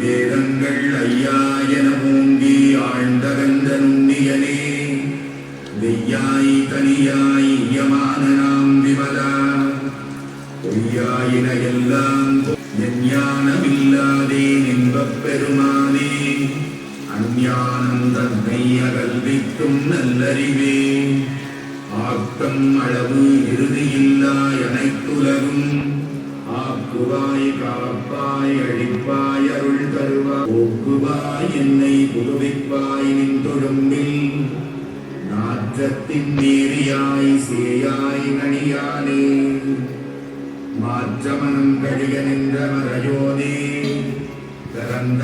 வேதங்கள் ஐயாயன மூங்கி ஆழ்ந்தகந்த நுண்ணியனே. வெய்யாய் தனியாய் யமான நாம் விமலா பொய்யாயின எல்லாம் ஞானமில்லாதே நின்பப் பெருமானே. அஞ்ஞானம் தன்னை அகல்விக்கும் நல்லறிவே. ஆக்கம் அளவு இறுதியில்லாய் காப்பாய் அழிப்பாய் அருள் தருவாய் போக்குவாய் என்னை புதுவிப்பாய் நின் தொழும்பில் நாற்றத்தின் நேரியாய் சேயாய் நணியானே மாற்றமனம் கழிய நின்ற மறையோனே திறந்த